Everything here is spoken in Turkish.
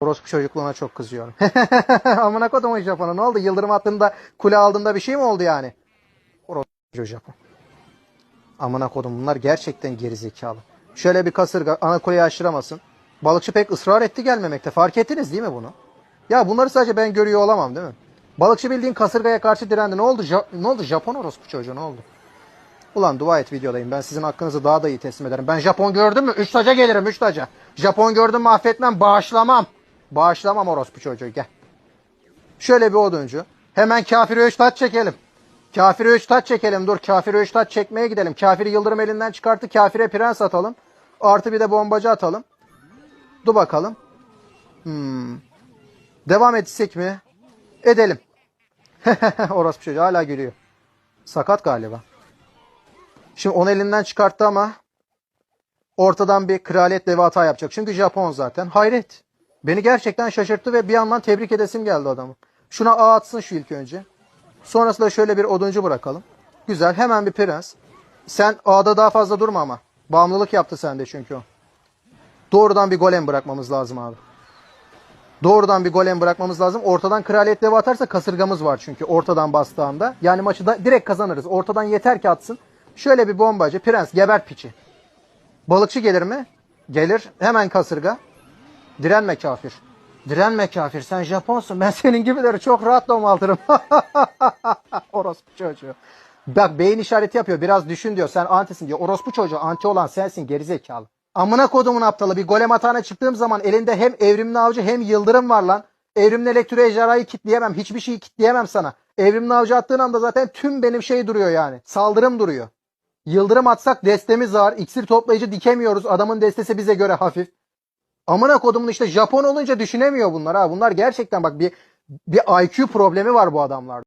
Orospu çocukluğuna çok kızıyorum. Amına kodum o Japon'a ne oldu? Yıldırım attığında kule aldığında bir şey mi oldu yani? Orospu Japon. Amına kodum bunlar gerçekten gerizekalı. Şöyle bir kasırga ana kuleyi aşıramasın. Balıkçı pek ısrar etti gelmemekte. Fark ettiniz değil mi bunu? Ya bunları sadece ben görüyor olamam değil mi? Balıkçı bildiğin kasırgaya karşı direndi. Ne oldu? Ja- ne oldu? Japon orospu çocuğu ne oldu? Ulan dua et videodayım. Ben sizin hakkınızı daha da iyi teslim ederim. Ben Japon gördüm mü? Üç taca gelirim üç taca. Japon gördüm mü affetmem. Bağışlamam. Bağışlamam orospu çocuğu gel. Şöyle bir oduncu. Hemen kafiri üç taç çekelim. Kafiri üç taç çekelim. Dur kafiri üç taç çekmeye gidelim. Kafiri yıldırım elinden çıkarttı. Kafire prens atalım. Artı bir de bombacı atalım. Dur bakalım. Hmm. Devam etsek mi? Edelim. orospu çocuğu hala gülüyor. Sakat galiba. Şimdi onu elinden çıkarttı ama ortadan bir kraliyet devi hata yapacak. Çünkü Japon zaten. Hayret. Beni gerçekten şaşırttı ve bir yandan tebrik edesim geldi adamı. Şuna A atsın şu ilk önce. Sonrasında şöyle bir oduncu bırakalım. Güzel. Hemen bir prens. Sen A'da daha fazla durma ama. Bağımlılık yaptı sende çünkü o. Doğrudan bir golem bırakmamız lazım abi. Doğrudan bir golem bırakmamız lazım. Ortadan kraliyet devi atarsa kasırgamız var çünkü ortadan bastığı anda. Yani maçı da direkt kazanırız. Ortadan yeter ki atsın. Şöyle bir bombacı. Prens gebert piçi. Balıkçı gelir mi? Gelir. Hemen kasırga. Direnme kafir. Direnme kafir. Sen Japonsun. Ben senin gibileri çok rahat domaltırım. Orospu çocuğu. Bak beyin işareti yapıyor. Biraz düşün diyor. Sen antisin diyor. Orospu çocuğu anti olan sensin gerizekalı. Amına kodumun aptalı. Bir golem atağına çıktığım zaman elinde hem evrimli avcı hem yıldırım var lan. Evrimli elektro ejderhayı kitleyemem. Hiçbir şeyi kitleyemem sana. Evrimli avcı attığın anda zaten tüm benim şey duruyor yani. Saldırım duruyor. Yıldırım atsak destemiz var. İksir toplayıcı dikemiyoruz. Adamın destesi bize göre hafif. Amına kodumun işte Japon olunca düşünemiyor bunlar ha. Bunlar gerçekten bak bir bir IQ problemi var bu adamlarda.